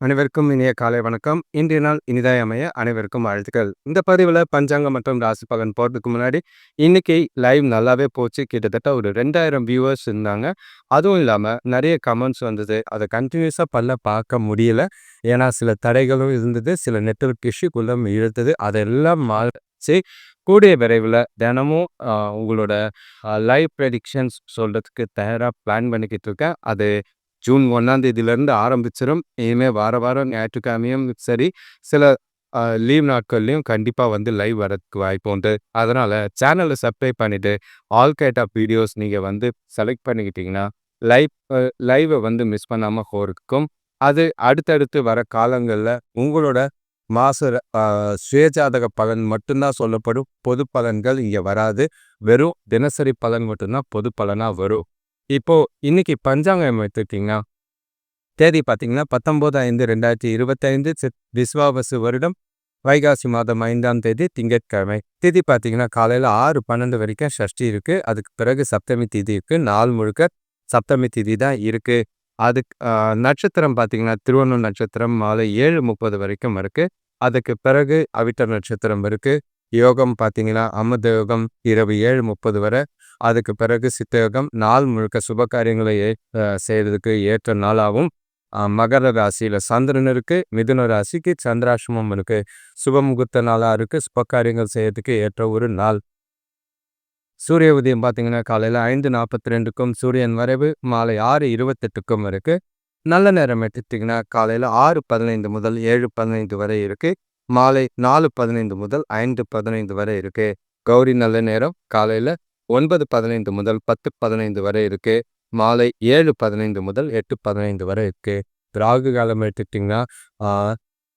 அனைவருக்கும் இனிய காலை வணக்கம். இன்றைய நாள் இனிதாய் அமைய அனைவருக்கும் வாழ்த்துக்கள். இந்த பதிவில் பஞ்சாங்கம் மற்றும் ராசி பகன் போகிறதுக்கு முன்னாடி இன்னைக்கு லைவ் நல்லாவே போச்சு. கிட்டத்தட்ட ஒரு ரெண்டாயிரம் வியூவர்ஸ் இருந்தாங்க. அதுவும் இல்லாமல் நிறைய கமெண்ட்ஸ் வந்தது. அதை கண்டினியூஸாக பல்ல பார்க்க முடியல. ஏன்னா சில தடைகளும் இருந்தது. சில நெட்ஒர்க் இஷ்யூக்குள்ளே இழுத்தது. அதெல்லாம் மாறிச்சு கூடிய விரைவில் தினமும் உங்களோட லைவ் ப்ரெடிக்ஷன்ஸ் சொல்கிறதுக்கு தயாராக பிளான் பண்ணிக்கிட்டு இருக்கேன். அது ஜூன் ஒன்றாம் தேதியிலேருந்து ஆரம்பிச்சிடும் இனிமேல் வார வாரம் ஞாயிற்றுக்கிழமையும் சரி சில லீவ் நாட்கள்லையும் கண்டிப்பாக வந்து லைவ் வரதுக்கு வாய்ப்பு உண்டு. அதனால் சேனலை சப்ஸ்கிரைப் பண்ணிவிட்டு ஆல் கைட் ஆஃப் வீடியோஸ் நீங்கள் வந்து செலக்ட் பண்ணிக்கிட்டிங்கன்னா லைவ் லைவை வந்து மிஸ் பண்ணாமல் போகிறதுக்கும் அது அடுத்தடுத்து வர காலங்களில் உங்களோட மாச சுயஜாதக பலன் மட்டும்தான் சொல்லப்படும். பொது பலன்கள் இங்கே வராது. வெறும் தினசரி பலன் மட்டும்தான் பொது பலனாக வரும். இப்போ இன்னைக்கு பஞ்சாங்கம் எடுத்துக்கிட்டிங்கன்னா தேதி பார்த்தீங்கன்னா பத்தொம்போது ஐந்து ரெண்டாயிரத்தி இருபத்தைந்து விஸ்வாவசு வருடம் வைகாசி மாதம் ஐந்தாம் தேதி திங்கட்கிழமை. திதி பார்த்தீங்கன்னா காலையில் ஆறு பன்னெண்டு வரைக்கும் ஷஷ்டி இருக்குது அதுக்கு பிறகு சப்தமி திதி இருக்குது நாள் முழுக்க சப்தமி திதி தான் இருக்குது அதுக்கு நட்சத்திரம் பார்த்தீங்கன்னா திருவண்ணூர் நட்சத்திரம் மாலை ஏழு முப்பது வரைக்கும் இருக்குது அதுக்கு பிறகு அவிட்ட நட்சத்திரம் இருக்குது யோகம் பார்த்தீங்கன்னா அமிர்த யோகம் இரவு ஏழு முப்பது வரை அதுக்கு பிறகு சித்தயோகம் நாள் முழுக்க சுப காரியங்களை செய்கிறதுக்கு ஏற்ற நாளாகவும் மகர ராசியில் சந்திரன் இருக்குது மிதுன ராசிக்கு சந்திராசிரமம் இருக்குது சுபமுகூர்த்த நாளாக இருக்குது சுப காரியங்கள் செய்யறதுக்கு ஏற்ற ஒரு நாள். சூரிய உதயம் பார்த்தீங்கன்னா காலையில் ஐந்து நாற்பத்தி ரெண்டுக்கும் சூரியன் வரைவு மாலை ஆறு இருபத்தெட்டுக்கும் இருக்குது நல்ல நேரம் எடுத்துட்டிங்கன்னா காலையில் ஆறு பதினைந்து முதல் ஏழு பதினைந்து வரை இருக்குது மாலை நாலு பதினைந்து முதல் ஐந்து பதினைந்து வரை இருக்குது கௌரி நல்ல நேரம். காலையில் ஒன்பது பதினைந்து முதல் பத்து பதினைந்து வரை இருக்கு. மாலை ஏழு பதினைந்து முதல் எட்டு பதினைந்து வரை இருக்கு. ராகு காலம் எடுத்துக்கிட்டிங்கன்னா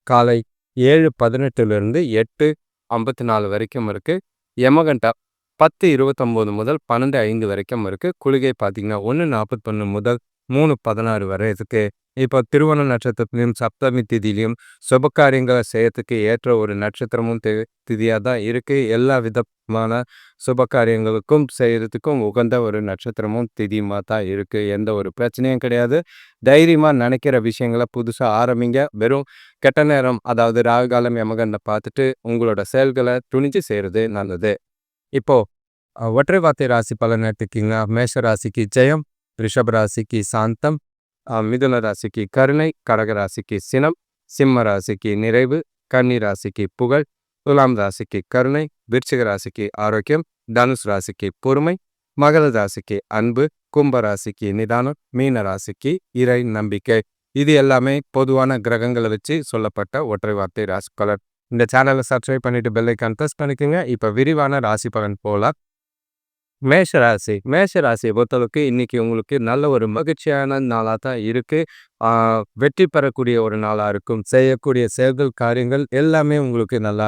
காலை ஏழு பதினெட்டுலேருந்து எட்டு ஐம்பத்தி நாலு வரைக்கும் இருக்குது யமகண்டா பத்து இருபத்தொம்போது முதல் பன்னெண்டு ஐந்து வரைக்கும் இருக்குது குளிகை பார்த்தீங்கன்னா ஒன்று நாற்பத்தொன்று முதல் மூணு பதினாறு வரை இருக்குது இப்போ திருவண்ண நட்சத்திரத்திலையும் சப்தமி திதியிலையும் சுபகாரியங்களை செய்யறதுக்கு ஏற்ற ஒரு நட்சத்திரமும் தி திதியாக தான் இருக்குது எல்லா விதமான சுபகாரியங்களுக்கும் செய்கிறதுக்கும் உகந்த ஒரு நட்சத்திரமும் திதியுமாக தான் இருக்குது எந்த ஒரு பிரச்சனையும் கிடையாது. தைரியமாக நினைக்கிற விஷயங்களை புதுசாக ஆரம்பிங்க. வெறும் கெட்ட நேரம் அதாவது ராகுகாலம் யமகண்டை பார்த்துட்டு உங்களோட செயல்களை துணிஞ்சு செய்கிறது நல்லது. இப்போது ஒற்றை வார்த்தை ராசி பலன் எடுத்துக்கிங்கன்னா மேஷ ராசிக்கு ஜெயம் ரிஷப ராசிக்கு சாந்தம் மிதுன ராசிக்கு கருணை கடக ராசிக்கு சினம் சிம்ம ராசிக்கு நிறைவு கன்னி ராசிக்கு புகழ் துலாம் ராசிக்கு கருணை விருச்சிக ராசிக்கு ஆரோக்கியம் தனுஷ் ராசிக்கு பொறுமை மகர ராசிக்கு அன்பு கும்ப ராசிக்கு நிதானம் மீன ராசிக்கு இறை நம்பிக்கை. இது எல்லாமே பொதுவான கிரகங்களை வச்சு சொல்லப்பட்ட ஒற்றை வார்த்தை ராசி பலன். இந்த சேனலை சப்ஸ்கிரைப் பண்ணிட்டு பெல்லை கன்ஃபர்ஸ் பண்ணிக்கோங்க. இப்போ விரிவான ராசி பலன் போகலாம் மேஷ ராசி மேஷ ராசியை பொறுத்தளவுக்கு இன்னைக்கு உங்களுக்கு நல்ல ஒரு மகிழ்ச்சியான நாளாக தான் இருக்கு. வெற்றி பெறக்கூடிய ஒரு நாளாக இருக்கும். செய்யக்கூடிய செயல்கள் காரியங்கள் எல்லாமே உங்களுக்கு நல்லா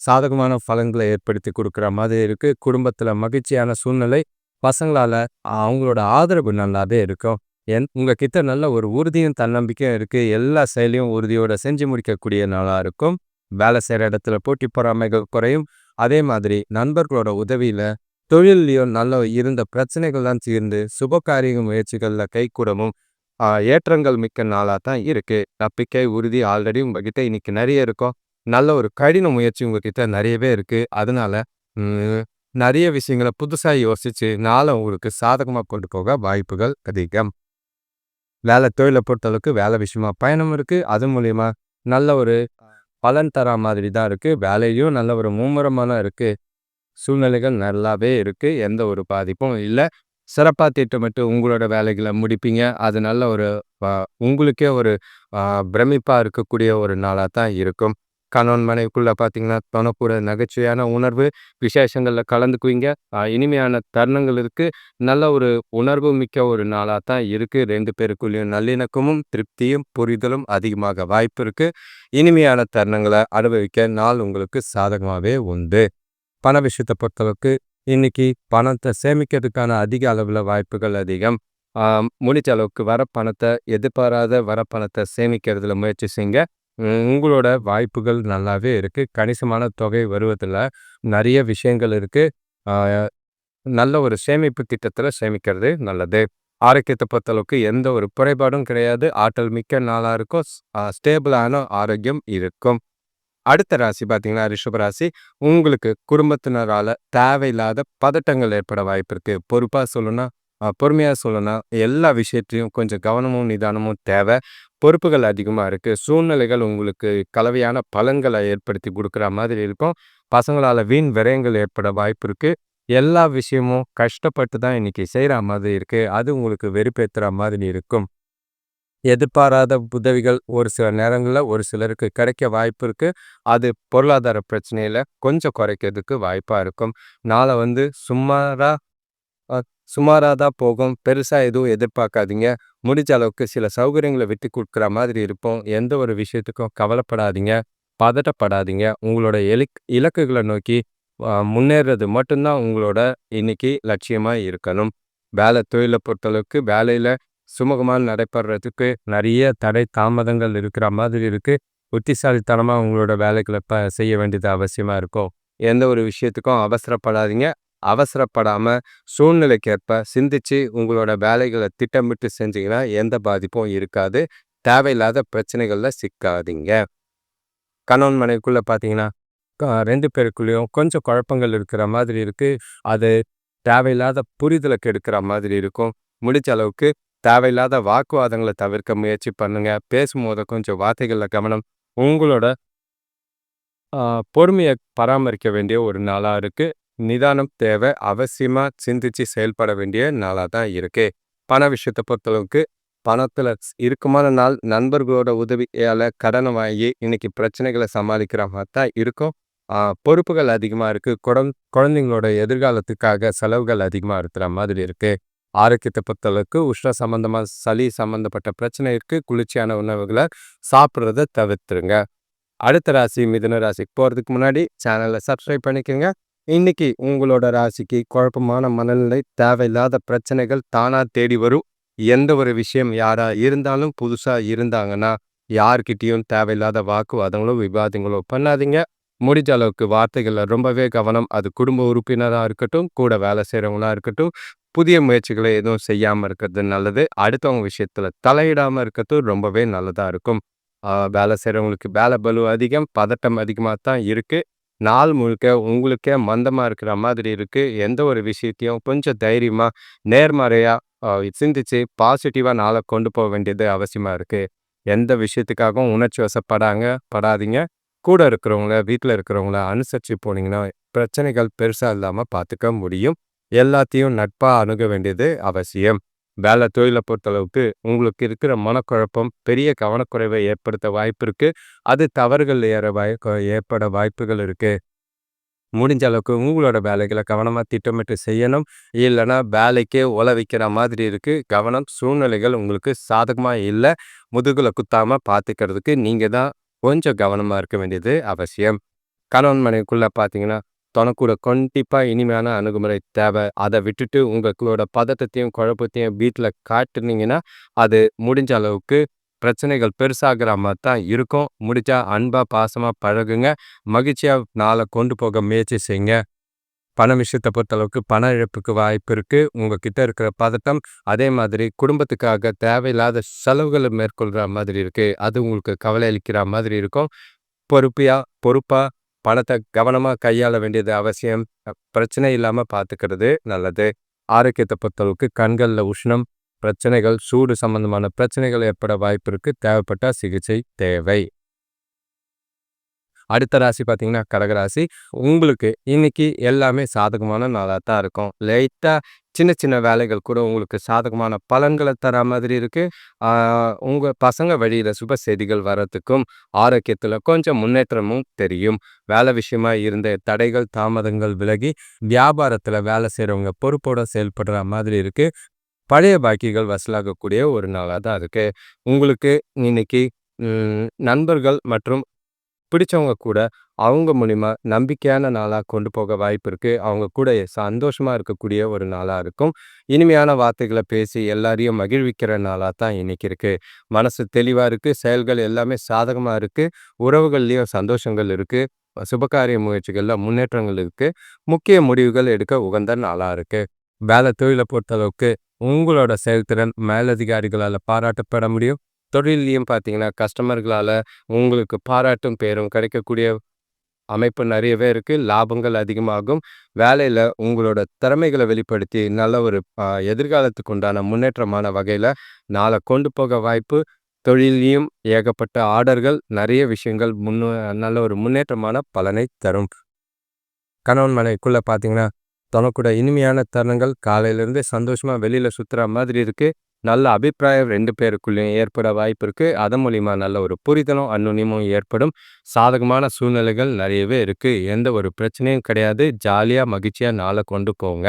சாதகமான பலன்களை ஏற்படுத்தி கொடுக்குற மாதிரி இருக்கு. குடும்பத்தில் மகிழ்ச்சியான சூழ்நிலை பசங்களால் அவங்களோட ஆதரவு நல்லாவே இருக்கும். என் உங்ககிட்ட நல்ல ஒரு உறுதியும் தன்னம்பிக்கையும் இருக்குது எல்லா செயலையும் உறுதியோட செஞ்சு முடிக்கக்கூடிய நாளாக இருக்கும். வேலை செய்கிற இடத்துல போட்டி பொறாமைகள் குறையும். அதே மாதிரி நண்பர்களோட உதவியில் தொழிலையும் நல்ல இருந்த பிரச்சனைகள்லாம் தீர்ந்து சுபகாரிய முயற்சிகளில் கைக்கூடமும் ஏற்றங்கள் மிக்க நாளாக தான் இருக்குது நம்பிக்கை உறுதி ஆல்ரெடி உங்ககிட்ட இன்னைக்கு நிறைய இருக்கும். நல்ல ஒரு கடின முயற்சி உங்ககிட்ட நிறையவே இருக்குது அதனால நிறைய விஷயங்களை புதுசாக யோசித்து நாளை உங்களுக்கு சாதகமாக கொண்டு போக வாய்ப்புகள் அதிகம். வேலை தொழிலை பொறுத்தளவுக்கு வேலை விஷயமா பயணம் இருக்குது அது மூலிமா நல்ல ஒரு பலன் தர மாதிரி தான் இருக்குது வேலையிலையும் நல்ல ஒரு மும்முரமான இருக்குது சூழ்நிலைகள் நல்லாவே இருக்குது எந்த ஒரு பாதிப்பும் இல்லை. சிறப்பாக திட்டமிட்டு உங்களோட வேலைகளை முடிப்பீங்க. அது நல்ல ஒரு உங்களுக்கே ஒரு பிரமிப்பாக இருக்கக்கூடிய ஒரு நாளாக தான் இருக்கும். கணவன் மனைவிக்குள்ளே பார்த்தீங்கன்னா தொணக்கூட நகைச்சுவையான உணர்வு விசேஷங்களில் கலந்துக்குவீங்க. இனிமையான தருணங்கள் இருக்குது நல்ல ஒரு உணர்வு மிக்க ஒரு நாளாக தான் இருக்குது ரெண்டு பேருக்குள்ளேயும் நல்லிணக்கமும் திருப்தியும் புரிதலும் அதிகமாக வாய்ப்பு இருக்குது இனிமையான தருணங்களை அனுபவிக்க நாள் உங்களுக்கு சாதகமாகவே உண்டு. பண விஷயத்தை பொறுத்தளவுக்கு இன்னைக்கு பணத்தை சேமிக்கிறதுக்கான அதிக அளவில் வாய்ப்புகள் அதிகம். முடிச்ச அளவுக்கு வர பணத்தை எதிர்பாராத வர பணத்தை சேமிக்கிறதுல முயற்சி செய்யுங்க. உங்களோட வாய்ப்புகள் நல்லாவே இருக்குது கணிசமான தொகை வருவதில் நிறைய விஷயங்கள் இருக்குது நல்ல ஒரு சேமிப்பு திட்டத்தில் சேமிக்கிறது நல்லது. ஆரோக்கியத்தை பொறுத்தளவுக்கு எந்த ஒரு குறைபாடும் கிடையாது. ஆற்றல் மிக்க நாளாக இருக்கும். ஸ்டேபிளான ஆரோக்கியம் இருக்கும். அடுத்த ராசி பார்த்தீங்கன்னா ரிஷபராசி உங்களுக்கு குடும்பத்தினரால் தேவையில்லாத பதட்டங்கள் ஏற்பட வாய்ப்பு இருக்குது பொறுப்பாக சொல்லணும்னா பொறுமையாக சொல்லணும்னா எல்லா விஷயத்தையும் கொஞ்சம் கவனமும் நிதானமும் தேவை. பொறுப்புகள் அதிகமாக இருக்குது சூழ்நிலைகள் உங்களுக்கு கலவையான பலன்களை ஏற்படுத்தி கொடுக்குற மாதிரி இருக்கும். பசங்களால் வீண் விரயங்கள் ஏற்பட வாய்ப்பு இருக்குது எல்லா விஷயமும் கஷ்டப்பட்டு தான் இன்னைக்கு செய்கிற மாதிரி இருக்குது அது உங்களுக்கு வெறுப்பேற்றுற மாதிரி இருக்கும். எதிர்பாராத உதவிகள் ஒரு சில நேரங்களில் ஒரு சிலருக்கு கிடைக்க வாய்ப்பு இருக்குது அது பொருளாதார பிரச்சனையில் கொஞ்சம் குறைக்கிறதுக்கு வாய்ப்பாக இருக்கும். நாளை வந்து சுமாராக சுமாராக தான் போகும். பெருசாக எதுவும் எதிர்பார்க்காதீங்க. முடிஞ்ச அளவுக்கு சில சௌகரியங்களை விட்டு கொடுக்குற மாதிரி இருப்போம். எந்த ஒரு விஷயத்துக்கும் கவலைப்படாதீங்க. பதட்டப்படாதீங்க. உங்களோட எலிக் இலக்குகளை நோக்கி முன்னேறது மட்டும்தான் உங்களோட இன்னைக்கு லட்சியமாக இருக்கணும். வேலை தொழிலை பொறுத்தளவுக்கு வேலையில் சுமூகமாக நடைபெறதுக்கு நிறைய தடை தாமதங்கள் இருக்கிற மாதிரி இருக்குது புத்திசாலித்தனமாக உங்களோட வேலைகளை ப செய்ய வேண்டியது அவசியமாக இருக்கும். எந்த ஒரு விஷயத்துக்கும் அவசரப்படாதீங்க. அவசரப்படாமல் சூழ்நிலைக்கேற்ப சிந்திச்சு உங்களோட வேலைகளை திட்டமிட்டு செஞ்சீங்கன்னா எந்த பாதிப்பும் இருக்காது. தேவையில்லாத பிரச்சனைகளில் சிக்காதீங்க. கணவன் மனைவிக்குள்ளே பார்த்தீங்கன்னா ரெண்டு பேருக்குள்ளேயும் கொஞ்சம் குழப்பங்கள் இருக்கிற மாதிரி இருக்குது அது தேவையில்லாத புரிதலுக்கு எடுக்கிற மாதிரி இருக்கும். முடிஞ்ச அளவுக்கு தேவையில்லாத வாக்குவாதங்களை தவிர்க்க முயற்சி பண்ணுங்க. பேசும்போது கொஞ்சம் வார்த்தைகளில் கவனம். உங்களோட பொறுமையை பராமரிக்க வேண்டிய ஒரு நாளாக இருக்குது நிதானம் தேவை அவசியமாக சிந்திச்சு செயல்பட வேண்டிய நாளாக தான் இருக்குது பண விஷயத்தை பொறுத்தளவுக்கு பணத்தில் இருக்குமான நாள் நண்பர்களோட உதவியால் கடனை வாங்கி இன்னைக்கு பிரச்சனைகளை சமாளிக்கிற மாதிரி தான் இருக்கும். பொறுப்புகள் அதிகமாக இருக்குது குழந் குழந்தைங்களோட எதிர்காலத்துக்காக செலவுகள் அதிகமாக இருக்கிற மாதிரி இருக்குது ஆரோக்கியத்தை பொறுத்தளவுக்கு உஷ்ண சம்மந்தமாக சளி சம்மந்தப்பட்ட பிரச்சனைக்கு குளிர்ச்சியான உணவுகளை சாப்பிட்றத தவிர்த்துருங்க. அடுத்த ராசி மிதுன ராசிக்கு போகிறதுக்கு முன்னாடி சேனலை சப்ஸ்கிரைப் பண்ணிக்கோங்க. இன்னைக்கு உங்களோட ராசிக்கு குழப்பமான மனநிலை தேவையில்லாத பிரச்சனைகள் தானாக தேடி வரும். எந்த ஒரு விஷயம் யாரா இருந்தாலும் புதுசாக இருந்தாங்கன்னா யார்கிட்டேயும் தேவையில்லாத வாக்குவாதங்களோ விவாதங்களோ பண்ணாதீங்க. முடிஞ்ச அளவுக்கு வார்த்தைகளில் ரொம்பவே கவனம் அது குடும்ப உறுப்பினராக இருக்கட்டும் கூட வேலை செய்கிறவங்களாக இருக்கட்டும் புதிய முயற்சிகளை எதுவும் செய்யாமல் இருக்கிறது நல்லது. அடுத்தவங்க விஷயத்தில் தலையிடாமல் இருக்கிறது ரொம்பவே நல்லதாக இருக்கும். வேலை செய்கிறவங்களுக்கு வேலை பலு அதிகம் பதட்டம் அதிகமாக தான் இருக்குது நாள் முழுக்க உங்களுக்கே மந்தமாக இருக்கிற மாதிரி இருக்குது எந்த ஒரு விஷயத்தையும் கொஞ்சம் தைரியமாக நேர்மறையாக சிந்திச்சு பாசிட்டிவாக நாளை கொண்டு போக வேண்டியது அவசியமாக இருக்குது எந்த விஷயத்துக்காகவும் உணர்ச்சி வசப்படாங்க படாதீங்க. கூட இருக்கிறவங்கள வீட்டில் இருக்கிறவங்கள அனுசரித்து போனீங்கன்னா பிரச்சனைகள் பெருசாக இல்லாமல் பார்த்துக்க முடியும். எல்லாத்தையும் நட்பாக அணுக வேண்டியது அவசியம். வேலை தொழிலை பொறுத்தளவுக்கு உங்களுக்கு இருக்கிற மனக்குழப்பம் பெரிய கவனக்குறைவை ஏற்படுத்த வாய்ப்பு இருக்குது அது தவறுகள் ஏற வாய் ஏற்பட வாய்ப்புகள் இருக்கு. முடிஞ்ச அளவுக்கு உங்களோட வேலைகளை கவனமாக திட்டமிட்டு செய்யணும். இல்லைன்னா வேலைக்கே உழவிக்கிற வைக்கிற மாதிரி இருக்குது கவனம் சூழ்நிலைகள் உங்களுக்கு சாதகமாக இல்லை. முதுகில் குத்தாமல் பார்த்துக்கிறதுக்கு நீங்கள் தான் கொஞ்சம் கவனமாக இருக்க வேண்டியது அவசியம். கணவன் மனைவிக்குள்ளே பார்த்தீங்கன்னா தனக்கூட கண்டிப்பாக இனிமையான அணுகுமுறை தேவை. அதை விட்டுட்டு உங்களோட பதட்டத்தையும் குழப்பத்தையும் வீட்டில் காட்டுனீங்கன்னா அது முடிஞ்ச அளவுக்கு பிரச்சனைகள் பெருசாகிற மாதிரி தான் இருக்கும். முடிச்சா அன்பாக பாசமாக பழகுங்க. மகிழ்ச்சியாக நாளை கொண்டு போக முயற்சி செய்யுங்க. பண விஷயத்தை பொறுத்தளவுக்கு பண இழப்புக்கு வாய்ப்பு இருக்குது உங்ககிட்ட இருக்கிற பதட்டம் அதே மாதிரி குடும்பத்துக்காக தேவையில்லாத செலவுகளை மேற்கொள்கிற மாதிரி இருக்குது அது உங்களுக்கு கவலை அளிக்கிற மாதிரி இருக்கும். பொறுப்பியாக பொறுப்பாக பணத்தை கவனமாக கையாள வேண்டியது அவசியம். பிரச்சனை இல்லாமல் பார்த்துக்கிறது நல்லது. ஆரோக்கியத்தை பொறுத்தளவுக்கு கண்களில் உஷ்ணம் பிரச்சனைகள் சூடு சம்பந்தமான பிரச்சனைகள் ஏற்பட வாய்ப்பு இருக்குது தேவைப்பட்டால் சிகிச்சை தேவை. அடுத்த ராசி பார்த்தீங்கன்னா கடகராசி உங்களுக்கு இன்னைக்கு எல்லாமே சாதகமான நாளாக தான் இருக்கும். லைட்டாக சின்ன சின்ன வேலைகள் கூட உங்களுக்கு சாதகமான பலன்களை தர மாதிரி இருக்குது உங்கள் பசங்க வழியில் சுப செய்திகள் வர்றதுக்கும் ஆரோக்கியத்தில் கொஞ்சம் முன்னேற்றமும் தெரியும். வேலை விஷயமா இருந்த தடைகள் தாமதங்கள் விலகி வியாபாரத்தில் வேலை செய்கிறவங்க பொறுப்போடு செயல்படுற மாதிரி இருக்குது பழைய பாக்கிகள் வசூலாகக்கூடிய ஒரு நாளாக தான் இருக்குது உங்களுக்கு இன்னைக்கு நண்பர்கள் மற்றும் பிடிச்சவங்க கூட அவங்க மூலிமா நம்பிக்கையான நாளாக கொண்டு போக வாய்ப்பு இருக்குது அவங்க கூட சந்தோஷமாக இருக்கக்கூடிய ஒரு நாளாக இருக்கும். இனிமையான வார்த்தைகளை பேசி எல்லாரையும் மகிழ்விக்கிற நாளாக தான் இன்னைக்கு இருக்குது மனசு தெளிவாக இருக்குது செயல்கள் எல்லாமே சாதகமாக இருக்குது உறவுகள்லேயும் சந்தோஷங்கள் இருக்குது சுபகாரிய முயற்சிகளில் முன்னேற்றங்கள் இருக்குது முக்கிய முடிவுகள் எடுக்க உகந்த நாளாக இருக்குது வேலை தொழிலை பொறுத்தளவுக்கு உங்களோட செயல்திறன் மேலதிகாரிகளால் பாராட்டப்பட முடியும். தொழிலையும் பார்த்தீங்கன்னா கஸ்டமர்களால் உங்களுக்கு பாராட்டும் பேரும் கிடைக்கக்கூடிய அமைப்பு நிறையவே இருக்குது லாபங்கள் அதிகமாகும். வேலையில் உங்களோட திறமைகளை வெளிப்படுத்தி நல்ல ஒரு எதிர்காலத்துக்கு உண்டான முன்னேற்றமான வகையில் நாளை கொண்டு போக வாய்ப்பு தொழிலையும் ஏகப்பட்ட ஆர்டர்கள் நிறைய விஷயங்கள் முன்னு நல்ல ஒரு முன்னேற்றமான பலனை தரும். கணவன் மனைக்குள்ளே பார்த்தீங்கன்னா தனக்கூட இனிமையான தருணங்கள் காலையிலேருந்து சந்தோஷமாக வெளியில் சுற்றுற மாதிரி இருக்குது நல்ல அபிப்பிராயம் ரெண்டு பேருக்குள்ளேயும் ஏற்பட வாய்ப்பு இருக்குது அதன் மூலிமா நல்ல ஒரு புரிதலும் அன்னுனியமும் ஏற்படும். சாதகமான சூழ்நிலைகள் நிறையவே இருக்குது எந்த ஒரு பிரச்சனையும் கிடையாது. ஜாலியாக மகிழ்ச்சியாக நாளை கொண்டு போங்க.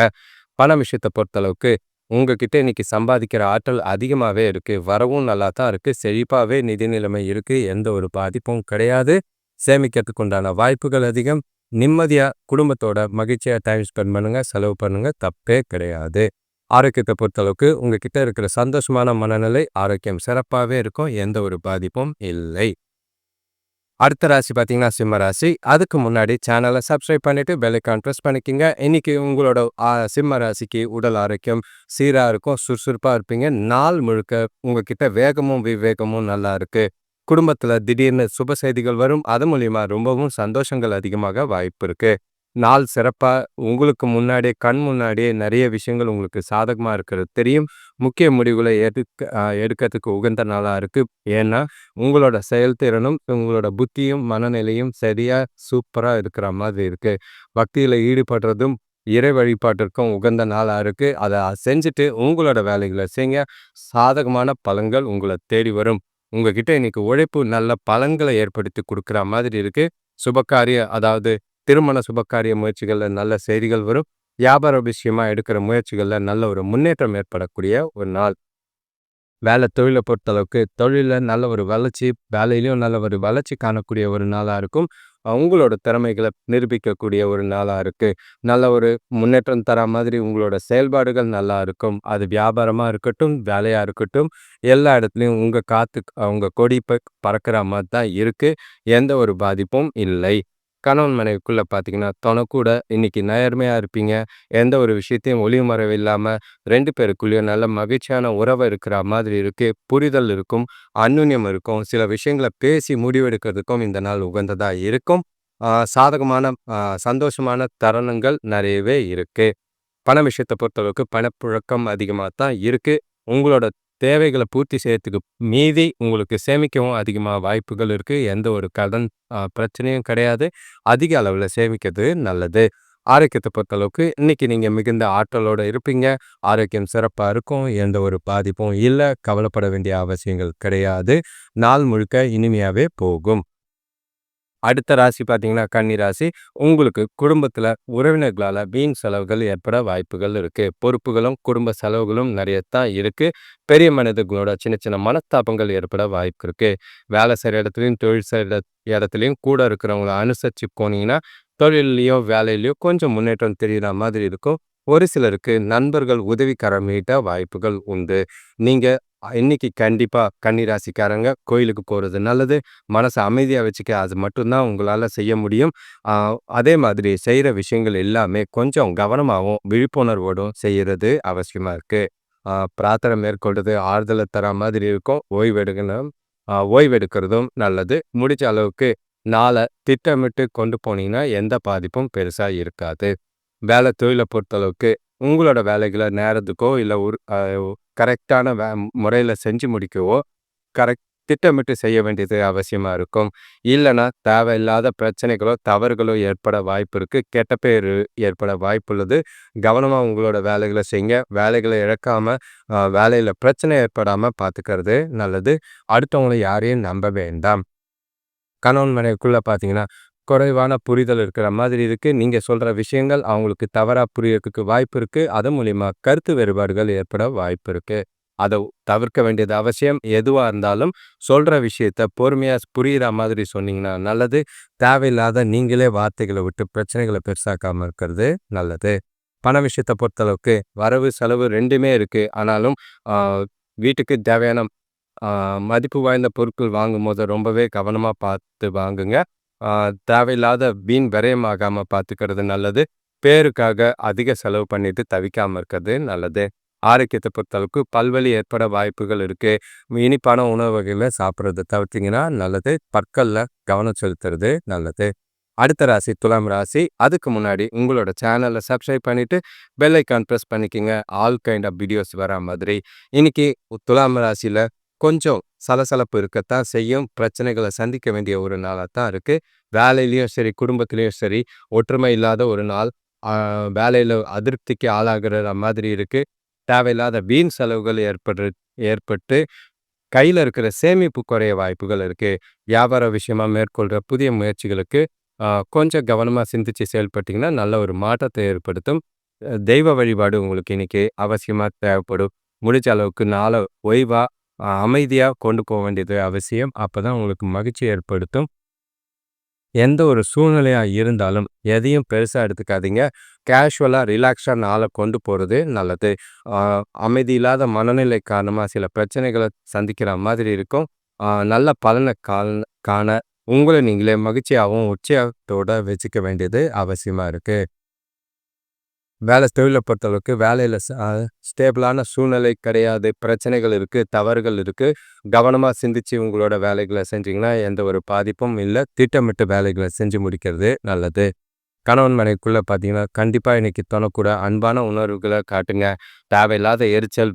பண விஷயத்தை பொறுத்தளவுக்கு உங்ககிட்ட இன்னைக்கு சம்பாதிக்கிற ஆற்றல் அதிகமாகவே இருக்குது வரவும் நல்லா தான் இருக்குது செழிப்பாகவே நிதி நிலைமை இருக்குது எந்த ஒரு பாதிப்பும் கிடையாது. சேமிக்கிறதுக்கு உண்டான வாய்ப்புகள் அதிகம். நிம்மதியாக குடும்பத்தோட மகிழ்ச்சியாக டைம் ஸ்பெண்ட் பண்ணுங்கள் செலவு பண்ணுங்கள் தப்பே கிடையாது. ஆரோக்கியத்தை பொறுத்தளவுக்கு உங்ககிட்ட இருக்கிற சந்தோஷமான மனநிலை ஆரோக்கியம் சிறப்பாகவே இருக்கும். எந்த ஒரு பாதிப்பும் இல்லை. அடுத்த ராசி பார்த்தீங்கன்னா சிம்ம ராசி. அதுக்கு முன்னாடி சேனலை சப்ஸ்கிரைப் பண்ணிட்டு பெல்லைக்கான் ப்ரெஸ் பண்ணிக்கிங்க. இன்னைக்கு உங்களோட சிம்ம ராசிக்கு உடல் ஆரோக்கியம் சீராக இருக்கும் சுறுசுறுப்பாக இருப்பீங்க. நாள் முழுக்க உங்ககிட்ட வேகமும் விவேகமும் நல்லா இருக்கு. குடும்பத்தில் திடீர்னு சுப செய்திகள் வரும். அது மூலியமா ரொம்பவும் சந்தோஷங்கள் அதிகமாக வாய்ப்பு இருக்கு. நாள் சிறப்பாக உங்களுக்கு முன்னாடியே கண் முன்னாடியே நிறைய விஷயங்கள் உங்களுக்கு சாதகமாக இருக்கிறது. தெரியும் முக்கிய முடிவுகளை எடுக்க எடுக்கிறதுக்கு உகந்த நாளாக இருக்குது ஏன்னா உங்களோட செயல்திறனும் உங்களோட புத்தியும் மனநிலையும் சரியாக சூப்பராக இருக்கிற மாதிரி இருக்குது பக்தியில் ஈடுபடுறதும் இறை வழிபாட்டிற்கும் உகந்த நாளாக இருக்குது அதை செஞ்சுட்டு உங்களோட வேலைகளை செய்ய சாதகமான பலன்கள் உங்களை தேடி வரும். உங்ககிட்ட இன்னைக்கு உழைப்பு நல்ல பலன்களை ஏற்படுத்தி கொடுக்குற மாதிரி இருக்குது சுபகாரிய அதாவது திருமண சுபகாரிய முயற்சிகளில் நல்ல செய்திகள் வரும். வியாபார விஷயமாக எடுக்கிற முயற்சிகளில் நல்ல ஒரு முன்னேற்றம் ஏற்படக்கூடிய ஒரு நாள். வேலை தொழிலை பொறுத்தளவுக்கு தொழிலில் நல்ல ஒரு வளர்ச்சி வேலையிலையும் நல்ல ஒரு வளர்ச்சி காணக்கூடிய ஒரு நாளாக இருக்கும். உங்களோட திறமைகளை நிரூபிக்கக்கூடிய ஒரு நாளாக இருக்குது நல்ல ஒரு முன்னேற்றம் தர மாதிரி உங்களோட செயல்பாடுகள் நல்லா இருக்கும். அது வியாபாரமாக இருக்கட்டும் வேலையாக இருக்கட்டும் எல்லா இடத்துலையும் உங்கள் காற்று உங்கள் கொடி பறக்கிற மாதிரி தான் இருக்குது எந்த ஒரு பாதிப்பும் இல்லை. கணவன் மனைவிக்குள்ளே பார்த்தீங்கன்னா தனக்கூட இன்னைக்கு நேர்மையாக இருப்பீங்க. எந்த ஒரு விஷயத்தையும் ஒளிமறைவு இல்லாமல் ரெண்டு பேருக்குள்ளேயும் நல்ல மகிழ்ச்சியான உறவை இருக்கிற மாதிரி இருக்குது புரிதல் இருக்கும் அந்யுன்யம் இருக்கும். சில விஷயங்களை பேசி முடிவெடுக்கிறதுக்கும் இந்த நாள் உகந்ததாக இருக்கும். சாதகமான சந்தோஷமான தருணங்கள் நிறையவே இருக்குது பண விஷயத்தை பொறுத்தளவுக்கு பணப்புழக்கம் அதிகமாக தான் இருக்குது உங்களோட தேவைகளை பூர்த்தி செய்யறதுக்கு மீதி உங்களுக்கு சேமிக்கவும் அதிகமாக வாய்ப்புகள் இருக்குது எந்த ஒரு கடன் பிரச்சனையும் கிடையாது. அதிக அளவில் சேமிக்கிறது நல்லது. ஆரோக்கியத்தை பொறுத்தளவுக்கு இன்றைக்கி நீங்கள் மிகுந்த ஆற்றலோடு இருப்பீங்க. ஆரோக்கியம் சிறப்பாக இருக்கும். எந்த ஒரு பாதிப்பும் இல்லை. கவலைப்பட வேண்டிய அவசியங்கள் கிடையாது. நாள் முழுக்க இனிமையாகவே போகும். அடுத்த ராசி பார்த்தீங்கன்னா கன்னி ராசி. உங்களுக்கு குடும்பத்தில் உறவினர்களால் வீண் செலவுகள் ஏற்பட வாய்ப்புகள் இருக்குது பொறுப்புகளும் குடும்ப செலவுகளும் நிறைய தான் இருக்குது பெரிய மனிதர்களோட சின்ன சின்ன மனஸ்தாபங்கள் ஏற்பட வாய்ப்பு இருக்குது வேலை செய்கிற இடத்துலையும் தொழில் செய்கிற இடத்துலையும் கூட இருக்கிறவங்கள அனுசரித்து போனீங்கன்னா தொழிலையோ வேலையிலையோ கொஞ்சம் முன்னேற்றம் தெரிகிற மாதிரி இருக்கும். ஒரு சிலருக்கு நண்பர்கள் உதவிக்கரம் மீட்ட வாய்ப்புகள் உண்டு. நீங்கள் இன்னைக்கு கண்டிப்பாக கன்னிராசிக்காரங்க கோயிலுக்கு போகிறது நல்லது. மனசை அமைதியாக வச்சுக்க அது மட்டும்தான் உங்களால் செய்ய முடியும். அதே மாதிரி செய்கிற விஷயங்கள் எல்லாமே கொஞ்சம் கவனமாகவும் விழிப்புணர்வோடும் செய்கிறது அவசியமாக இருக்குது பிரார்த்தனை மேற்கொள்வது ஆறுதலை தர மாதிரி இருக்கும். ஓய்வெடுக்கணும். ஓய்வெடுக்கிறதும் நல்லது. முடிச்ச அளவுக்கு நாளை திட்டமிட்டு கொண்டு போனீங்கன்னா எந்த பாதிப்பும் பெருசாக இருக்காது. வேலை தொழிலை பொறுத்தளவுக்கு உங்களோட வேலைகளை நேரத்துக்கோ இல்லை ஒரு கரெக்டான வே முறையில் செஞ்சு முடிக்கவோ கரெக்ட் திட்டமிட்டு செய்ய வேண்டியது அவசியமாக இருக்கும். இல்லைன்னா தேவையில்லாத பிரச்சனைகளோ தவறுகளோ ஏற்பட வாய்ப்பு இருக்குது கெட்ட பேர் ஏற்பட வாய்ப்புள்ளது கவனமாக உங்களோட வேலைகளை செய்யுங்க. வேலைகளை இழக்காமல் வேலையில் பிரச்சனை ஏற்படாமல் பார்த்துக்கிறது நல்லது. அடுத்தவங்களை யாரையும் நம்ப வேண்டாம். கணவன் மனைவிக்குள்ளே பார்த்தீங்கன்னா குறைவான புரிதல் இருக்கிற மாதிரி இருக்குது நீங்கள் சொல்கிற விஷயங்கள் அவங்களுக்கு தவறாக புரியறதுக்கு வாய்ப்பு இருக்குது அது மூலிமா கருத்து வேறுபாடுகள் ஏற்பட வாய்ப்பு இருக்குது அதை தவிர்க்க வேண்டியது அவசியம். எதுவாக இருந்தாலும் சொல்கிற விஷயத்த பொறுமையாக புரிகிற மாதிரி சொன்னீங்கன்னா நல்லது. தேவையில்லாத நீங்களே வார்த்தைகளை விட்டு பிரச்சனைகளை பெருசாக்காமல் இருக்கிறது நல்லது. பண விஷயத்தை பொறுத்தளவுக்கு வரவு செலவு ரெண்டுமே இருக்குது ஆனாலும் வீட்டுக்கு தேவையான மதிப்பு வாய்ந்த பொருட்கள் வாங்கும் போது ரொம்பவே கவனமாக பார்த்து வாங்குங்க. தேவையில்லாத வீண் விரயமாகாமல் பார்த்துக்கிறது நல்லது. பேருக்காக அதிக செலவு பண்ணிட்டு தவிக்காமல் இருக்கிறது நல்லது. ஆரோக்கியத்தை பொறுத்தளவுக்கு பல்வழி ஏற்பட வாய்ப்புகள் இருக்குது இனிப்பான உணவு வகைகளை சாப்பிட்றது தவிர்த்திங்கன்னா நல்லது. பற்களில் கவனம் செலுத்துறது நல்லது. அடுத்த ராசி துலாம் ராசி. அதுக்கு முன்னாடி உங்களோட சேனலை சப்ஸ்கிரைப் பண்ணிவிட்டு பெல் ஐக்கான் ப்ரெஸ் பண்ணிக்கோங்க. ஆல் கைண்ட் ஆஃப் வீடியோஸ் வரா மாதிரி. இன்னைக்கு துலாம் ராசியில் கொஞ்சம் சலசலப்பு இருக்கத்தான் செய்யும். பிரச்சனைகளை சந்திக்க வேண்டிய ஒரு நாளாக தான் இருக்குது வேலையிலையும் சரி குடும்பத்துலேயும் சரி ஒற்றுமை இல்லாத ஒரு நாள். வேலையில் அதிருப்திக்கு ஆளாகிற மாதிரி இருக்குது தேவையில்லாத வீண் செலவுகள் ஏற்படு ஏற்பட்டு கையில் இருக்கிற சேமிப்பு குறைய வாய்ப்புகள் இருக்குது வியாபார விஷயமா மேற்கொள்கிற புதிய முயற்சிகளுக்கு கொஞ்சம் கவனமாக சிந்திச்சு செயல்பட்டிங்கன்னா நல்ல ஒரு மாற்றத்தை ஏற்படுத்தும். தெய்வ வழிபாடு உங்களுக்கு இன்னைக்கு அவசியமாக தேவைப்படும். முடிஞ்ச அளவுக்கு நாளை ஓய்வாக அமைதியாக கொண்டு போக வேண்டியது அவசியம். அப்போ தான் உங்களுக்கு மகிழ்ச்சி ஏற்படுத்தும். எந்த ஒரு சூழ்நிலையாக இருந்தாலும் எதையும் பெருசாக எடுத்துக்காதீங்க. கேஷுவலாக ரிலாக்ஸாக நாளை கொண்டு போகிறது நல்லது. அமைதி இல்லாத மனநிலை காரணமாக சில பிரச்சனைகளை சந்திக்கிற மாதிரி இருக்கும். நல்ல பலனை காண உங்களை நீங்களே மகிழ்ச்சியாகவும் உற்சாகத்தோடு வச்சுக்க வேண்டியது அவசியமாக இருக்குது வேலை தொழிலை பொறுத்தளவுக்கு வேலையில் ஸ்டேபிளான சூழ்நிலை கிடையாது பிரச்சனைகள் இருக்குது தவறுகள் இருக்குது கவனமாக சிந்திச்சு உங்களோட வேலைகளை செஞ்சிங்கன்னா எந்த ஒரு பாதிப்பும் இல்லை. திட்டமிட்டு வேலைகளை செஞ்சு முடிக்கிறது நல்லது. கணவன் மனைவிக்குள்ளே பார்த்தீங்கன்னா கண்டிப்பாக இன்றைக்கி தோணக்கூட அன்பான உணர்வுகளை காட்டுங்க. தேவையில்லாத எரிச்சல்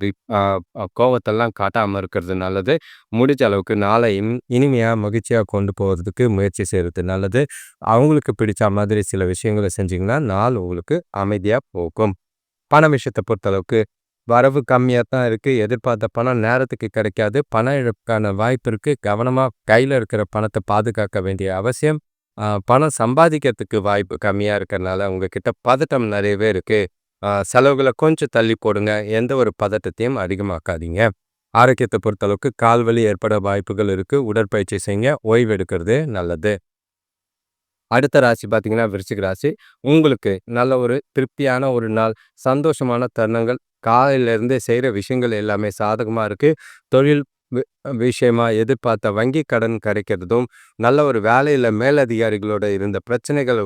கோவத்தெல்லாம் காட்டாமல் இருக்கிறது நல்லது. முடிஞ்ச அளவுக்கு நாளையும் இனிமையாக மகிழ்ச்சியாக கொண்டு போகிறதுக்கு முயற்சி செய்கிறது நல்லது. அவங்களுக்கு பிடிச்ச மாதிரி சில விஷயங்களை செஞ்சிங்கன்னா நாள் உங்களுக்கு அமைதியாக போகும். பண விஷயத்தை பொறுத்தளவுக்கு வரவு கம்மியாக தான் இருக்குது எதிர்பார்த்த பணம் நேரத்துக்கு கிடைக்காது. பண இழப்புக்கான வாய்ப்பு இருக்குது கவனமாக கையில் இருக்கிற பணத்தை பாதுகாக்க வேண்டிய அவசியம். பணம் சம்பாதிக்கிறதுக்கு வாய்ப்பு கம்மியாக இருக்கிறனால உங்ககிட்ட பதட்டம் நிறையவே இருக்குது செலவுகளை கொஞ்சம் தள்ளி போடுங்க. எந்த ஒரு பதட்டத்தையும் அதிகமாக்காதீங்க. ஆரோக்கியத்தை பொறுத்தளவுக்கு கால்வலி ஏற்பட வாய்ப்புகள் இருக்குது உடற்பயிற்சி செய்யுங்க. ஓய்வு எடுக்கிறது நல்லது. அடுத்த ராசி பார்த்தீங்கன்னா விருச்சிக ராசி. உங்களுக்கு நல்ல ஒரு திருப்தியான ஒரு நாள். சந்தோஷமான தருணங்கள். காலையிலேருந்து செய்கிற விஷயங்கள் எல்லாமே சாதகமாக இருக்குது தொழில் விஷயமா எதிர்பார்த்த வங்கி கடன் கிடைக்கிறதும் நல்ல ஒரு வேலையில் மேலதிகாரிகளோட இருந்த பிரச்சனைகள்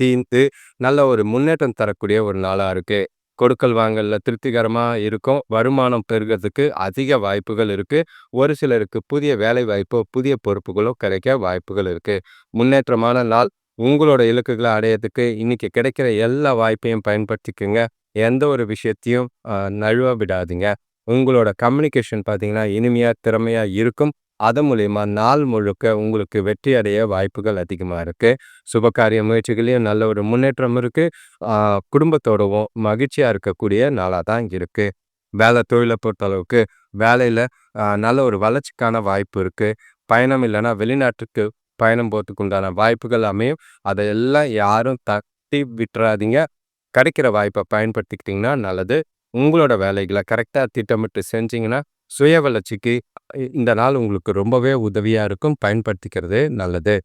தீர்ந்து நல்ல ஒரு முன்னேற்றம் தரக்கூடிய ஒரு நாளாக இருக்குது கொடுக்கல் வாங்கல திருப்திகரமாக இருக்கும். வருமானம் பெறுகிறதுக்கு அதிக வாய்ப்புகள் இருக்குது ஒரு சிலருக்கு புதிய வேலை வாய்ப்போ புதிய பொறுப்புகளோ கிடைக்க வாய்ப்புகள் இருக்குது முன்னேற்றமான நாள். உங்களோட இலக்குகளை அடையிறதுக்கு இன்றைக்கி கிடைக்கிற எல்லா வாய்ப்பையும் பயன்படுத்திக்கோங்க. எந்த ஒரு விஷயத்தையும் நழுவ விடாதீங்க. உங்களோட கம்யூனிகேஷன் பார்த்தீங்கன்னா இனிமையாக திறமையாக இருக்கும். அது மூலயமா நாள் முழுக்க உங்களுக்கு வெற்றி அடைய வாய்ப்புகள் அதிகமாக இருக்குது சுபகாரிய முயற்சிகளையும் நல்ல ஒரு முன்னேற்றம் இருக்குது குடும்பத்தோடவும் மகிழ்ச்சியாக இருக்கக்கூடிய நாளாக தான் இருக்குது வேலை தொழிலை பொறுத்தளவுக்கு வேலையில் நல்ல ஒரு வளர்ச்சிக்கான வாய்ப்பு இருக்குது பயணம் இல்லைன்னா வெளிநாட்டுக்கு பயணம் போகிறதுக்கு உண்டான வாய்ப்புகள் அமையும். அதையெல்லாம் யாரும் தட்டி விட்டுறாதீங்க. கிடைக்கிற வாய்ப்பை பயன்படுத்திக்கிட்டிங்கன்னா நல்லது. உங்களோட வேலைகளை கரெக்டாக திட்டமிட்டு செஞ்சிங்கன்னா சுய வளர்ச்சிக்கு இந்த நாள் உங்களுக்கு ரொம்பவே உதவியாக இருக்கும். பயன்படுத்திக்கிறது நல்லது.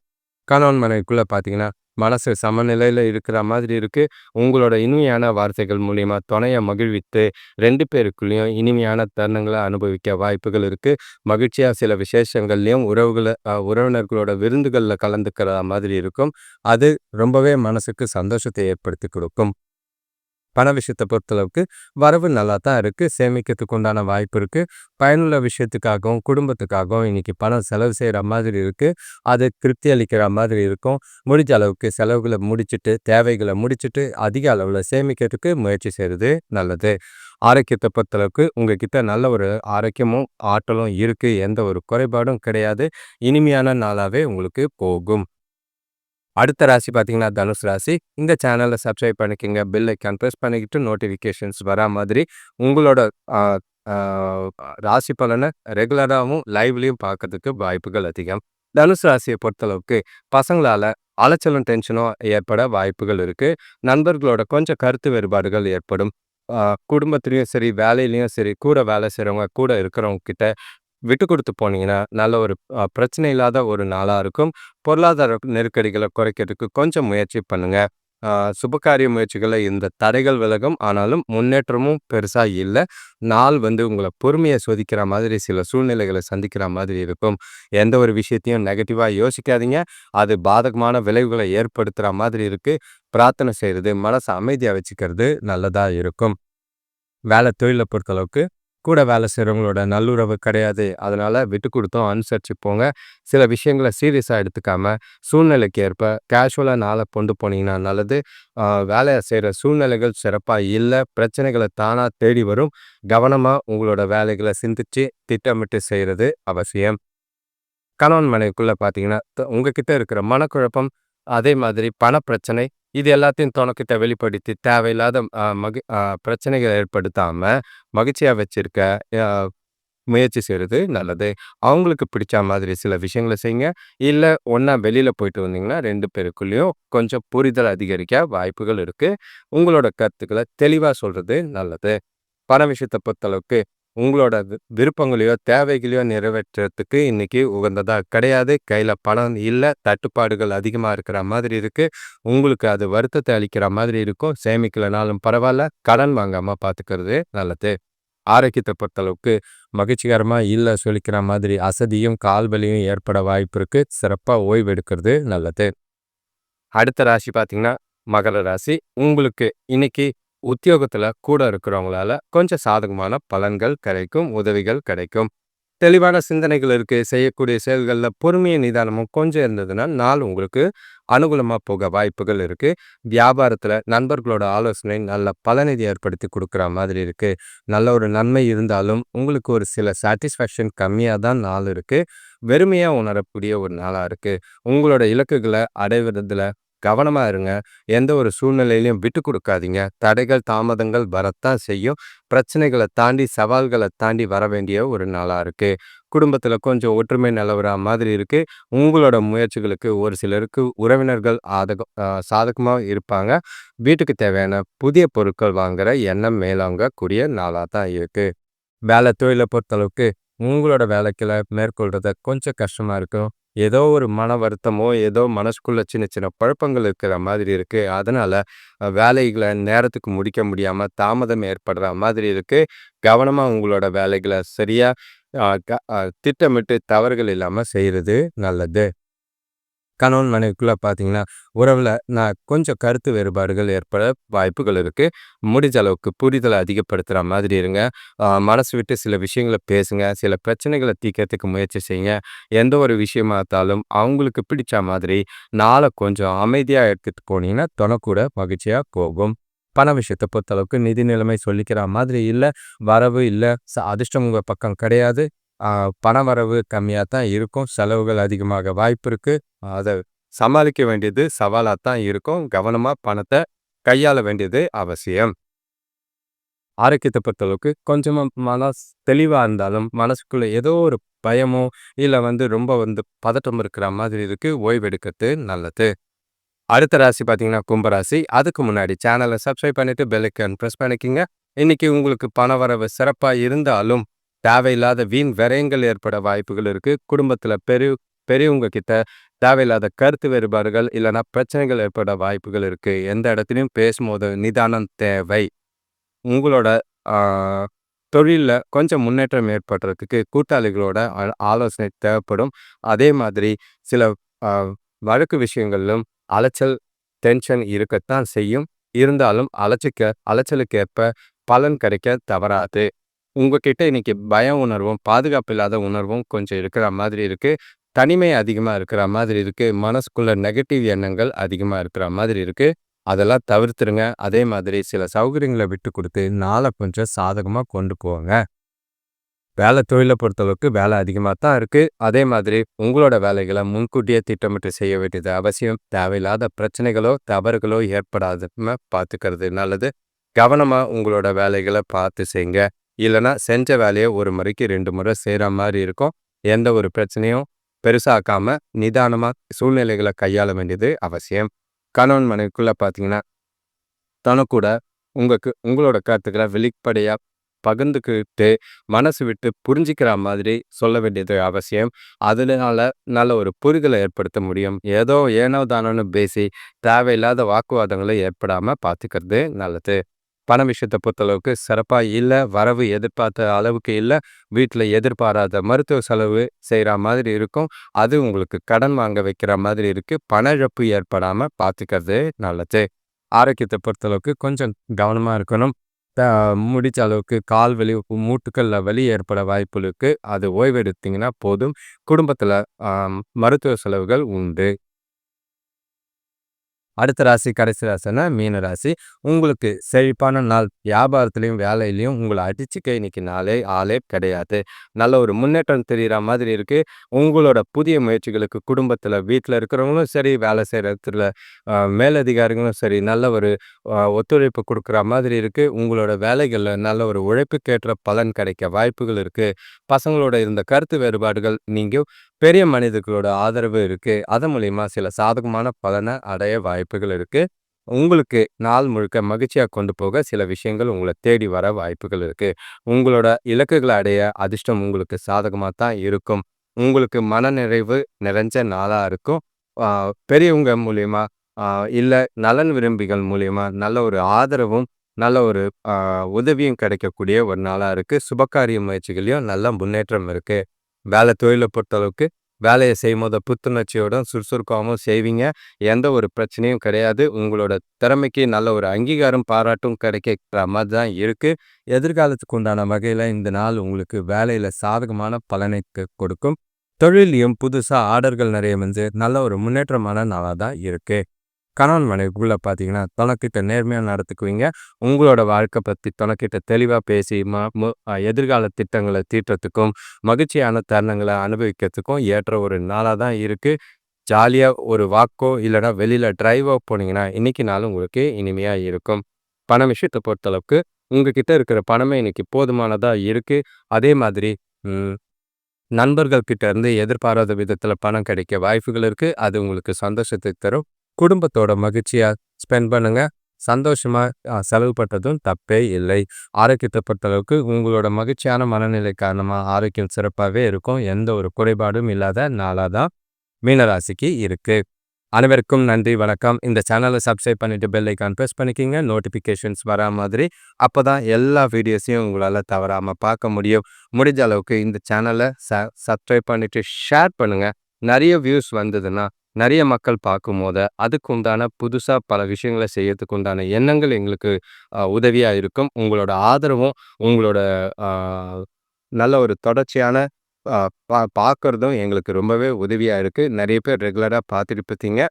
கணவன் மனைவிக்குள்ளே பார்த்தீங்கன்னா மனசு சமநிலையில் இருக்கிற மாதிரி இருக்குது உங்களோட இனிமையான வார்த்தைகள் மூலிமா துணையை மகிழ்வித்து ரெண்டு பேருக்குள்ளேயும் இனிமையான தருணங்களை அனுபவிக்க வாய்ப்புகள் இருக்குது மகிழ்ச்சியாக சில விசேஷங்கள்லேயும் உறவுகளை உறவினர்களோட விருந்துகளில் கலந்துக்கிற மாதிரி இருக்கும். அது ரொம்பவே மனசுக்கு சந்தோஷத்தை ஏற்படுத்தி கொடுக்கும். பண விஷயத்தை பொறுத்தளவுக்கு வரவு நல்லா தான் இருக்குது சேமிக்கிறதுக்கு உண்டான வாய்ப்பு இருக்குது பயனுள்ள விஷயத்துக்காகவும் குடும்பத்துக்காகவும் இன்றைக்கி பணம் செலவு செய்கிற மாதிரி இருக்குது அது திருப்தி அளிக்கிற மாதிரி இருக்கும். முடிஞ்ச அளவுக்கு செலவுகளை முடிச்சுட்டு தேவைகளை முடிச்சுட்டு அதிக அளவில் சேமிக்கிறதுக்கு முயற்சி செய்கிறது நல்லது. ஆரோக்கியத்தை பொறுத்தளவுக்கு உங்ககிட்ட நல்ல ஒரு ஆரோக்கியமும் ஆற்றலும் இருக்குது எந்த ஒரு குறைபாடும் கிடையாது. இனிமையான நாளாகவே உங்களுக்கு போகும். அடுத்த ராசி பார்த்தீங்கன்னா தனுஷ் ராசி. இந்த சேனலை சப்ஸ்கிரைப் பண்ணிக்கோங்க. பெல் ஐக்கான் ப்ரெஸ் பண்ணிக்கிட்டு நோட்டிஃபிகேஷன்ஸ் வரா மாதிரி உங்களோட ராசி பலனை ரெகுலராகவும் லைவ்லையும் பார்க்கறதுக்கு வாய்ப்புகள் அதிகம். தனுஷ் ராசியை பொறுத்தளவுக்கு பசங்களால் அலைச்சலும் டென்ஷனும் ஏற்பட வாய்ப்புகள் இருக்குது நண்பர்களோட கொஞ்சம் கருத்து வேறுபாடுகள் ஏற்படும். குடும்பத்துலேயும் சரி வேலையிலையும் சரி கூட வேலை செய்கிறவங்க கூட இருக்கிறவங்க கிட்ட விட்டு கொடுத்து போனீங்கன்னா நல்ல ஒரு பிரச்சனை இல்லாத ஒரு நாளாக இருக்கும் பொருளாதார நெருக்கடிகளை குறைக்கிறதுக்கு கொஞ்சம் முயற்சி பண்ணுங்க சுபகாரிய முயற்சிகளை இந்த தடைகள் விலகும். ஆனாலும் முன்னேற்றமும் பெருசா இல்லை நாள் வந்து உங்களை பொறுமையை சோதிக்கிற மாதிரி சில சூழ்நிலைகளை சந்திக்கிற மாதிரி இருக்கும். எந்த ஒரு விஷயத்தையும் நெகட்டிவாக யோசிக்காதீங்க. அது பாதகமான விளைவுகளை ஏற்படுத்துகிற மாதிரி இருக்கு. பிரார்த்தனை செய்கிறது மனசை அமைதியா வச்சுக்கிறது நல்லதா இருக்கும். வேலை தொழில பொறுத்தளவுக்கு கூட வேலை செய்கிறவங்களோட நல்லுறவு கிடையாது. அதனால் விட்டு கொடுத்தோம் அனுசரித்து போங்க. சில விஷயங்கள சீரியஸாக எடுத்துக்காம, சூழ்நிலைக்கு ஏற்ப கேஷுவலாக நாளை கொண்டு போனீங்கன்னா நல்லது. வேலையை செய்கிற சூழ்நிலைகள் சிறப்பாக இல்லை பிரச்சனைகளை தானாக தேடி வரும். கவனமாக உங்களோட வேலைகளை சிந்திச்சு, திட்டமிட்டு செய்கிறது அவசியம். கணவன் மனைவிக்குள்ளே பார்த்தீங்கன்னா, த உங்ககிட்ட இருக்கிற மனக்குழப்பம், அதே மாதிரி பணப்பிரச்சனை, இது எல்லாத்தையும் துணக்கிட்ட வெளிப்படுத்தி தேவையில்லாத மகி பிரச்சனைகளை ஏற்படுத்தாமல் ஏற்படுத்தாம, வச்சுருக்க வச்சிருக்க முயற்சி செய்கிறது நல்லது. அவங்களுக்கு பிடிச்ச மாதிரி சில விஷயங்கள செய்யுங்க. இல்லை ஒன்றா வெளியில் போயிட்டு வந்தீங்கன்னா, ரெண்டு பேருக்குள்ளேயும் கொஞ்சம் புரிதல் அதிகரிக்க வாய்ப்புகள் இருக்குது உங்களோட கருத்துக்களை தெளிவாக சொல்கிறது நல்லது. பண விஷயத்தை பொறுத்தளவுக்கு, உங்களோட விருப்பங்களையோ, தேவைகளையோ நிறைவேற்றுறதுக்கு இன்றைக்கி உகந்ததாக கிடையாது. கையில் பணம் இல்லை தட்டுப்பாடுகள் அதிகமாக இருக்கிற மாதிரி இருக்குது உங்களுக்கு அது வருத்தத்தை அளிக்கிற மாதிரி இருக்கும். சேமிக்கலனாலும் பரவாயில்ல கடன் வாங்காமல் பார்த்துக்கிறது நல்லது. ஆரோக்கியத்தை பொறுத்தளவுக்கு, மகிழ்ச்சிகரமாக இல்லை சொல்லிக்கிற மாதிரி அசதியும், கால் வலியும் ஏற்பட வாய்ப்பு இருக்குது சிறப்பாக ஓய்வு எடுக்கிறது நல்லது. அடுத்த ராசி பார்த்தீங்கன்னா, மகர ராசி. உங்களுக்கு இன்னைக்கு உத்தியோகத்தில் கூட இருக்கிறவங்களால கொஞ்சம் சாதகமான பலன்கள் கிடைக்கும். உதவிகள் கிடைக்கும். தெளிவான சிந்தனைகள் இருக்குது செய்யக்கூடிய செயல்களில் பொறுமையும், நிதானமும் கொஞ்சம் இருந்ததுன்னா, நாள் உங்களுக்கு அனுகூலமாக போக வாய்ப்புகள் இருக்குது வியாபாரத்தில் நண்பர்களோட ஆலோசனை நல்ல பலனை ஏற்படுத்தி கொடுக்குற மாதிரி இருக்குது நல்ல ஒரு நன்மை இருந்தாலும், உங்களுக்கு ஒரு சில சாட்டிஸ்ஃபேக்ஷன் கம்மியாக தான் நாள் இருக்குது வெறுமையாக உணரக்கூடிய ஒரு நாளாக இருக்குது உங்களோட இலக்குகளை அடைவதில் கவனமா இருங்க. எந்த ஒரு சூழ்நிலையிலையும் விட்டு கொடுக்காதீங்க தடைகள், தாமதங்கள் வரத்தான் செய்யும். பிரச்சனைகளை தாண்டி, சவால்களை தாண்டி வர வேண்டிய ஒரு நாளாக இருக்கு. குடும்பத்தில் கொஞ்சம் ஒற்றுமை நிலவுற மாதிரி இருக்கு. உங்களோட முயற்சிகளுக்கு ஒரு சிலருக்கு உறவினர்கள் ஆதகம் சாதகமாக சாதகமா இருப்பாங்க. வீட்டுக்கு தேவையான புதிய பொருட்கள் வாங்குற எண்ணம் மேலோங்கக்கூடிய நாளா தான் இருக்கு. வேலை தொழிலை பொறுத்தளவுக்கு, உங்களோட வேலைக்கில் மேற்கொள்கிறத கொஞ்சம் கஷ்டமா இருக்கும். ஏதோ ஒரு மன வருத்தமோ, ஏதோ மனசுக்குள்ளே சின்ன சின்ன குழப்பங்கள் இருக்கிற மாதிரி இருக்குது அதனால் வேலைகளை நேரத்துக்கு முடிக்க முடியாமல் தாமதம் ஏற்படுற மாதிரி இருக்குது கவனமாக உங்களோட வேலைகளை சரியாக க திட்டமிட்டு தவறுகள் இல்லாமல் செய்கிறது நல்லது. கணவன் மனைவிக்குள்ளே பார்த்தீங்கன்னா, உறவில் நான் கொஞ்சம் கருத்து வேறுபாடுகள் ஏற்பட வாய்ப்புகள் இருக்குது முடிஞ்ச அளவுக்கு புரிதலை அதிகப்படுத்துகிற மாதிரி இருங்க. மனசு விட்டு சில விஷயங்கள பேசுங்க. சில பிரச்சனைகளை தீர்க்கறதுக்கு முயற்சி செய்யுங்க. எந்த ஒரு விஷயமா இருந்தாலும் அவங்களுக்கு பிடிச்ச மாதிரி நாளை கொஞ்சம் அமைதியாக எடுத்துகிட்டு போனீங்கன்னா, தொண மகிழ்ச்சியாக போகும். பண விஷயத்தை பொறுத்தளவுக்கு நிதி நிலைமை சொல்லிக்கிற மாதிரி இல்லை வரவு இல்லை ச அதிர்ஷ்டம் உங்கள் பக்கம் கிடையாது. பணவரவு பண வரவு கம்மியா தான் இருக்கும். செலவுகள் அதிகமாக வாய்ப்பு இருக்கு. அத சமாளிக்க வேண்டியது சவாலா தான் இருக்கும். கவனமா பணத்த கையாள வேண்டியது அவசியம். ஆரோக்கியத்தை பொறுத்தளவுக்கு கொஞ்சமா மனஸ் தெளிவா இருந்தாலும், மனசுக்குள்ள ஏதோ ஒரு பயமோ, இல்ல வந்து ரொம்ப வந்து பதட்டம் இருக்கிற மாதிரி இருக்குது ஓய்வெடுக்கிறது நல்லது. அடுத்த ராசி பார்த்தீங்கன்னா, கும்பராசி. அதுக்கு முன்னாடி சேனல சப்ஸ்கிரைப் பண்ணிட்டு பெல்லைக்கன் ப்ரெஸ் பிரஸ் பண்ணிக்கங்க. இன்னைக்கு உங்களுக்கு பணவரவு சிறப்பா இருந்தாலும், தேவையில்லாத வீண் விரயங்கள் ஏற்பட வாய்ப்புகள் இருக்கு. குடும்பத்துல பெரிய பெரியவங்க கிட்ட தேவையில்லாத கருத்து வேறுபாடுகள், இல்லன்னா பிரச்சனைகள் ஏற்பட வாய்ப்புகள் இருக்கு. எந்த இடத்துலயும் பேசும்போது நிதானம் தேவை. உங்களோட ஆ தொழில்ல கொஞ்சம் முன்னேற்றம் ஏற்படுறதுக்கு கூட்டாளிகளோட ஆலோசனை தேவைப்படும். அதே மாதிரி சில வழக்கு விஷயங்களிலும் அலைச்சல், டென்ஷன் இருக்கத்தான் செய்யும். இருந்தாலும் அலைச்சிக்க அலைச்சலுக்கு ஏற்ப பலன் கிடைக்க தவறாது. உங்ககிட்ட இன்னைக்கு பய உணர்வும், பாதுகாப்பு இல்லாத உணர்வும் கொஞ்சம் இருக்கிற மாதிரி இருக்கு. தனிமை அதிகமா இருக்கிற மாதிரி இருக்கு. மனசுக்குள்ள நெகட்டிவ் எண்ணங்கள் அதிகமா இருக்கிற மாதிரி இருக்கு. அதெல்லாம் தவிர்த்துருங்க. அதே மாதிரி சில சௌகரியங்கள விட்டு குடுத்து, நாளை கொஞ்சம் சாதகமா கொண்டு போங்க. வேலை தொழில பொறுத்தளவுக்கு வேலை அதிகமா தான் இருக்கு. அதே மாதிரி உங்களோட வேலைகளை முன்கூட்டியே திட்டமிட்டு செய்ய வேண்டியது அவசியம். தேவையில்லாத பிரச்சனைகளோ, தவறுகளோ ஏற்படாதுன்னு பார்த்துக்கிறது நல்லது. கவனமா உங்களோட வேலைகளை பார்த்து செய்யுங்க. இல்லைனா செஞ்ச வேலையை ஒரு முறைக்கு ரெண்டு முறை செய்கிற மாதிரி இருக்கும். எந்த ஒரு பிரச்சனையும் பெருசாக்காமல் நிதானமாக சூழ்நிலைகளை கையாள வேண்டியது அவசியம். கணவன் மனைவிக்குள்ளே பார்த்தீங்கன்னா, தனக்கூட உங்களுக்கு உங்களோட கருத்துக்களை வெளிப்படையாக பகிர்ந்துக்கிட்டு மனசு விட்டு புரிஞ்சிக்கிற மாதிரி சொல்ல வேண்டியது அவசியம் அதனால நல்ல ஒரு புரிதலை ஏற்படுத்த முடியும் ஏதோ ஏனோ தானோன்னு பேசி தேவையில்லாத வாக்குவாதங்களை ஏற்படாமல் பார்த்துக்கிறது நல்லது பண விஷயத்தை பொறுத்தளவுக்கு சிறப்பாக இல்லை வரவு எதிர்பார்த்த அளவுக்கு இல்லை வீட்டில் எதிர்பாராத மருத்துவ செலவு செய்கிற மாதிரி இருக்கும். அது உங்களுக்கு கடன் வாங்க வைக்கிற மாதிரி இருக்குது பண இழப்பு ஏற்படாமல் பார்த்துக்கிறது நல்லது. ஆரோக்கியத்தை பொறுத்தளவுக்கு கொஞ்சம் கவனமாக இருக்கணும். முடிச்ச அளவுக்கு கால் வலி மூட்டுக்களில் வலி ஏற்பட வாய்ப்பு இருக்குது அது ஓய்வெடுத்தீங்கன்னா போதும். குடும்பத்தில் மருத்துவ செலவுகள் உண்டு. அடுத்த ராசி கடைசி ராசினா மீன ராசி. உங்களுக்கு செழிப்பான நாள் வியாபாரத்துலேயும் வேலையிலையும் உங்களை அடிச்சுக்க இன்னைக்கு நாளே ஆளே கிடையாது. நல்ல ஒரு முன்னேற்றம் தெரிகிற மாதிரி இருக்குது உங்களோட புதிய முயற்சிகளுக்கு குடும்பத்தில் வீட்டில் இருக்கிறவங்களும் சரி வேலை செய்கிற இடத்துல மேலதிகாரிகளும் சரி நல்ல ஒரு ஒத்துழைப்பு கொடுக்குற மாதிரி இருக்குது உங்களோட வேலைகளில் நல்ல ஒரு உழைப்புக்கேற்ற பலன் கிடைக்க வாய்ப்புகள் இருக்குது பசங்களோட இருந்த கருத்து வேறுபாடுகள் நீங்கள் பெரிய மனிதர்களோட ஆதரவு இருக்குது அதன் மூலிமா சில சாதகமான பலனை அடைய வாய்ப்புகள் இருக்குது உங்களுக்கு நாள் முழுக்க மகிழ்ச்சியாக கொண்டு போக சில விஷயங்கள் உங்களை தேடி வர வாய்ப்புகள் இருக்குது உங்களோட இலக்குகளை அடைய அதிர்ஷ்டம் உங்களுக்கு சாதகமாக தான் இருக்கும். உங்களுக்கு மனநிறைவு நிறைஞ்ச நாளாக இருக்கும். பெரியவங்க மூலியமா இல்லை நலன் விரும்பிகள் மூலியமா நல்ல ஒரு ஆதரவும் நல்ல ஒரு உதவியும் கிடைக்கக்கூடிய ஒரு நாளாக இருக்குது சுபகாரிய முயற்சிகளையும் நல்ல முன்னேற்றம் இருக்குது வேலை தொழிலை பொறுத்தளவுக்கு வேலையை செய்யும் போது புத்துணர்ச்சியோட சுறுசுறுக்காகவும் செய்வீங்க. எந்த ஒரு பிரச்சனையும் கிடையாது. உங்களோட திறமைக்கு நல்ல ஒரு அங்கீகாரம் பாராட்டும் கிடைக்கிற மாதிரி தான் இருக்குது எதிர்காலத்துக்கு உண்டான வகையில் இந்த நாள் உங்களுக்கு வேலையில் சாதகமான பலனை கொடுக்கும். தொழிலையும் புதுசாக ஆர்டர்கள் நிறைய வந்து நல்ல ஒரு முன்னேற்றமான நாளாக தான் இருக்குது கணவன் மனைவிக்குள்ளே பார்த்தீங்கன்னா தொலைக்கிட்ட நேர்மையாக நடத்துக்குவீங்க உங்களோட வாழ்க்கை பற்றி தொலைக்கிட்ட தெளிவாக பேசி ம எதிர்கால திட்டங்களை தீட்டுறதுக்கும் மகிழ்ச்சியான தருணங்களை அனுபவிக்கிறதுக்கும் ஏற்ற ஒரு நாளாக தான் இருக்குது ஜாலியாக ஒரு வாக்கோ இல்லைனா வெளியில் ட்ரைவோ போனீங்கன்னா இன்றைக்கி நாள் உங்களுக்கு இனிமையாக இருக்கும். பண விஷயத்தை பொறுத்தளவுக்கு உங்ககிட்ட இருக்கிற பணமே இன்றைக்கி போதுமானதாக இருக்குது அதே மாதிரி நண்பர்கள்கிட்ட இருந்து எதிர்பாராத விதத்தில் பணம் கிடைக்க வாய்ப்புகள் இருக்குது அது உங்களுக்கு சந்தோஷத்தை தரும். குடும்பத்தோட மகிழ்ச்சியாக ஸ்பெண்ட் பண்ணுங்க. சந்தோஷமாக செலவு பட்டதும் தப்பே இல்லை. ஆரோக்கியத்தை பொறுத்தளவுக்கு உங்களோட மகிழ்ச்சியான மனநிலை காரணமாக ஆரோக்கியம் சிறப்பாகவே இருக்கும். எந்த ஒரு குறைபாடும் இல்லாத நாளாக தான் மீனராசிக்கு இருக்குது அனைவருக்கும் நன்றி வணக்கம். இந்த சேனலை சப்ஸ்கிரைப் பண்ணிவிட்டு பெல் ஐக்கான் ப்ரெஸ் பண்ணிக்கிங்க. நோட்டிஃபிகேஷன்ஸ் வரா மாதிரி அப்போ தான் எல்லா வீடியோஸையும் உங்களால் தவறாமல் பார்க்க முடியும். முடிஞ்ச அளவுக்கு இந்த சேனலை ச சப்ஸ்கிரைப் பண்ணிவிட்டு ஷேர் பண்ணுங்கள் நிறைய வியூஸ் வந்ததுன்னா நிறைய மக்கள் பார்க்கும்போது அதுக்கு உண்டான புதுசாக பல விஷயங்களை செய்யறதுக்கு உண்டான எண்ணங்கள் எங்களுக்கு உதவியாக இருக்கும். உங்களோட ஆதரவும் உங்களோட நல்ல ஒரு தொடர்ச்சியான பா பார்க்குறதும் எங்களுக்கு ரொம்பவே உதவியாக இருக்குது நிறைய பேர் ரெகுலராக பார்த்துட்டு பார்த்தீங்க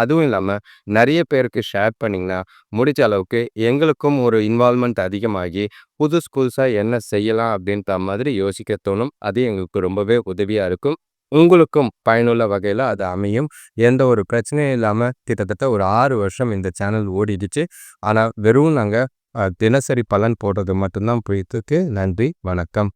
அதுவும் இல்லாமல் நிறைய பேருக்கு ஷேர் பண்ணிங்கன்னா முடிஞ்ச அளவுக்கு எங்களுக்கும் ஒரு இன்வால்மெண்ட் அதிகமாகி புதுசு புதுசாக என்ன செய்யலாம் அப்படின்ற மாதிரி யோசிக்க தோணும். அது எங்களுக்கு ரொம்பவே உதவியாக இருக்கும். உங்களுக்கும் பயனுள்ள வகையில் அது அமையும். எந்த ஒரு பிரச்சனையும் இல்லாமல் கிட்டத்தட்ட ஒரு ஆறு வருஷம் இந்த சேனல் ஓடிடுச்சு. ஆனால் வெறும் நாங்கள் தினசரி பலன் போடுறது மட்டும்தான் போயிட்டுருக்கு நன்றி வணக்கம்.